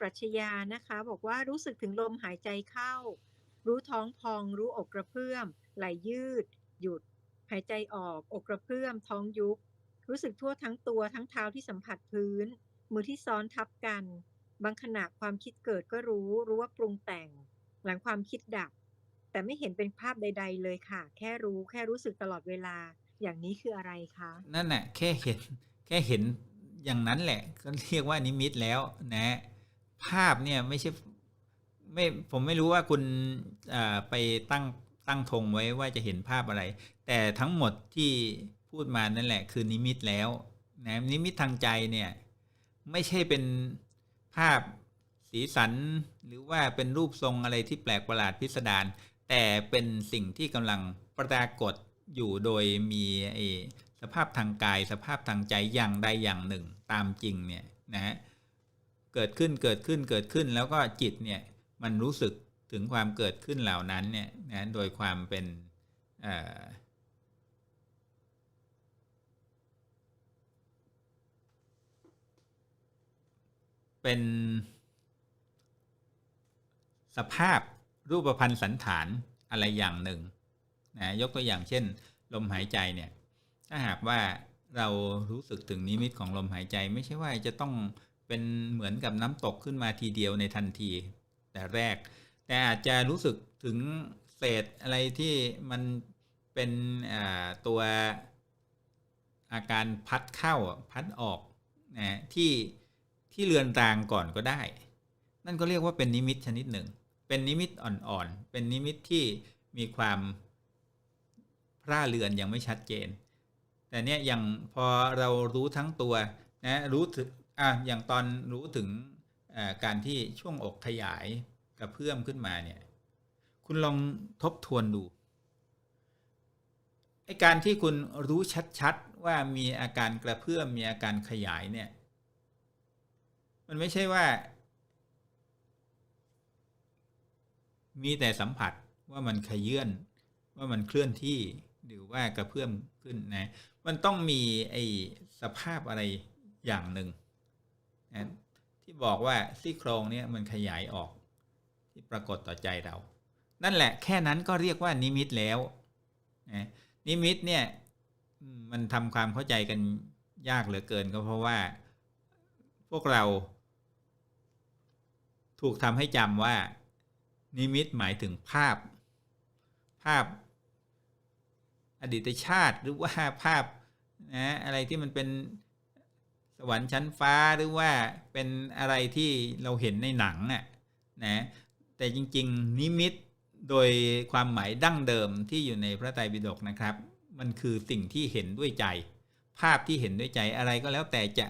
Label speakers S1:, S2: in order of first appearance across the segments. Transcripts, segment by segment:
S1: ปรัชญานะคะ บอกว่ารู้สึกถึงลมหายใจเข้า รู้ท้องพอง รู้อกกระเพื่อม ไหลยืด หยุด หายใจออก อกกระเพื่อม ท้องยุบ รู้สึกทั่วทั้งตัวทั้งเท้าที่สัมผัสพื้น มือที่ซ้อนทับกัน บางขณะความคิดเกิดก็รู้ รู้ว่าปรุงแต่ง หลังความคิดดับ แต่ไม่เห็นเป็นภาพใด ๆ เลยค่ะ แค่รู้ แค่รู้สึกตลอดเวลา อย่างนี้คืออะไรคะ?
S2: นั่นน่ะแค่เห็น แค่เห็นอย่างนั้นแหละ ก็เรียกว่านิมิตแล้วนะ ภาพเนี่ยไม่ใช่ไม่ผมไม่รู้ว่าคุณอ่าไปตั้งตั้งธงไว้ว่าจะเห็นภาพอะไร แต่ทั้งหมดที่พูดมานั่นแหละ คือนิมิตแล้วนะนิมิตทางใจเนี่ยไม่ใช่เป็นภาพสีสันหรือว่าเป็นรูปทรงอะไรที่แปลกประหลาดพิสดารแต่เป็นสิ่งที่กำลังปรากฏอยู่โดยมีไอสภาพทางกาย สภาพทางใจอย่างใดอย่างหนึ่งตามจริงเนี่ยนะครับ เกิดขึ้นเกิดขึ้นเกิดขึ้น แล้วก็จิตเนี่ยมันรู้สึกถึงความเกิดขึ้นเหล่านั้นเนี่ยนะโดยความเป็นเป็นสภาพรูปพรรณสันฐานอะไรอย่างหนึ่งนะยกตัวอย่างเช่น ลมหายใจเนี่ยถ้าหากว่าเรารู้สึกถึงนิมิตของลมหายใจ ไม่ใช่ว่าจะต้อง เป็นเหมือนกับน้ำตกขึ้นมาทีเดียวในทันที แต่แรก แต่อาจจะรู้สึกถึงเศษอะไรที่มันเป็นตัวอาการพัดเข้าพัดออกนะที่ที่เลือนรางก่อนก็ได้ นั่นก็เรียกว่าเป็นนิมิตชนิดหนึ่ง เป็นนิมิตอ่อนๆ เป็นนิมิตที่มีความพร่าเรือนยังไม่ชัดเจน แต่เนี่ยอย่างพอเรารู้ทั้งตัวนะรู้ถึง อ่าอย่างตอนรู้ถึงการที่ช่วงอกขยายกระเพื่อมขึ้นมาเนี่ย คุณลองทบทวนดูไอการที่คุณรู้ชัดๆว่ามีอาการกระเพื่อมมีอาการขยายเนี่ย มันไม่ใช่ว่า มีแต่สัมผัสว่ามันขยื้อนว่ามันเคลื่อนที่หรือว่ากระเพื่อมขึ้นนะ มันต้องมีไอสภาพอะไรอย่างหนึ่ง นะที่บอกว่าซี่โครงเนี่ยมันขยายออก ที่ปรากฏต่อใจเรา นั่นแหละแค่นั้นก็เรียกว่านิมิตแล้วนะนิมิตเนี่ยมมันทำความเข้าใจกันยากเหลือเกินก็เพราะว่าพวกเรา ถูกทำให้จำว่า นิมิตหมายถึงภาพ ภาพ อดีตชาติหรือว่าภาพนะอะไรที่มันเป็น สวรรค์ชั้นฟ้าหรือว่าเป็นอะไรที่เราเห็นในหนังอะนะแต่จริง ๆ นิมิตโดยความหมายดั้งเดิมที่อยู่ในพระไตรปิฎกนะครับ มันคือสิ่งที่เห็นด้วยใจ ภาพที่เห็นด้วยใจอะไรก็แล้วแต่จะ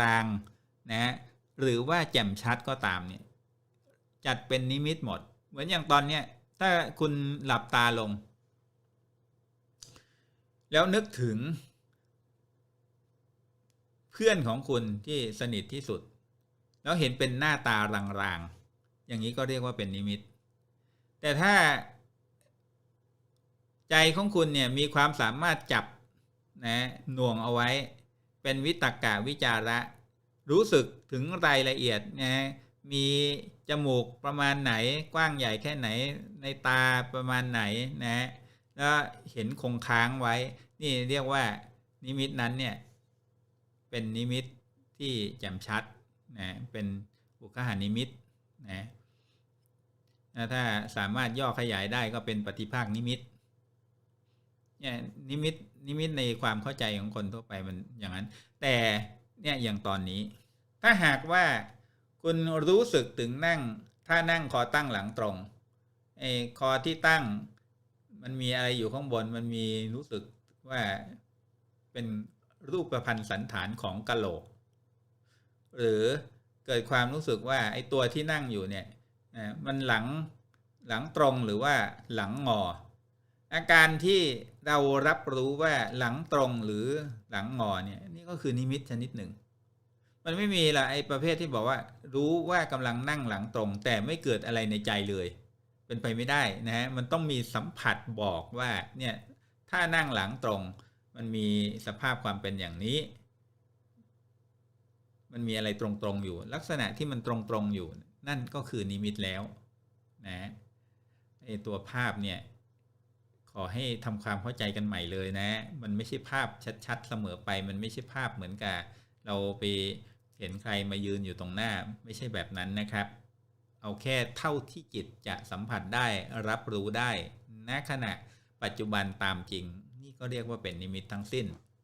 S2: รางๆนะหรือว่าแจ่มชัดก็ตามเนี่ยจัดเป็นนิมิตหมด เหมือนอย่างตอนเนี้ยถ้าคุณหลับตาลง แล้วนึกถึง พื่อนของคุณที่สนิทที่สุด แล้วเห็นเป็นหน้าตารางๆ อย่างงี้ก็เรียกว่าเป็นนิมิต แต่ถ้า ใจของคุณเนี่ยมีความสามารถจับนะหน่วงเอาไว้ เป็นวิตกะวิจาระ รู้สึกถึงรายละเอียดนะมีจมูกประมาณไหนกว้างใหญ่แค่ไหนในตาประมาณไหนนะแล้วเห็นคงค้างไว้ นี่เรียกว่านิมิตนั้นเนี่ย เป็นนิมิตที่แจ่มชัดนะเป็นอุคหานิมิตนะถ้าสามารถย่อขยายได้ก็เป็นปฏิภาคนิมิตเนี่ยนิมิตนิมิตในความเข้าใจของคนทั่วไปมันอย่างนั้น แต่เนี่ยอย่างตอนนี้ ถ้าหากว่าคุณรู้สึกถึงนั่งท่านั่งคอตั้งหลังตรงไอ้คอที่ตั้ง มันมีอะไรอยู่ข้างบนมันมีรู้สึกว่าเป็น รูปพรรณสันฐานของกะโหลก หรือเกิดความรู้สึกว่าไอ้ตัวที่นั่งอยู่เนี่ยมันหลังหลังตรงหรือว่าหลังงอ อาการที่เรารับรู้ว่าหลังตรงหรือหลังงอเนี่ยนี่ก็คือนิมิตชนิดหนึ่ง มันไม่มีละไอ้ประเภทที่บอกว่า รู้ว่ากำลังนั่งหลังตรง แต่ไม่เกิดอะไรในใจเลย เป็นไปไม่ได้นะครับมันต้องมีสัมผัสบอกว่าเนี่ยถ้านั่งหลังตรง มันมีสภาพความเป็นอย่างนี้ มันมีอะไรตรงๆอยู่ ลักษณะที่มันตรงๆอยู่ นั่นก็คือนิมิตแล้วนะไอตัวภาพเนี่ยขอให้ทำความเข้าใจกันใหม่เลยนะ มันไม่ใช่ภาพชัดๆเสมอไป มันไม่ใช่ภาพเหมือนกับเราไปเห็นใครมายืนอยู่ตรงหน้า ไม่ใช่แบบนั้นนะครับ เอาแค่เท่าที่จิตจะสัมผัสได้รับรู้ได้ณขณะปัจจุบันตามจริง ก็เรียกว่าเป็นนิมิตทั้งสิ้น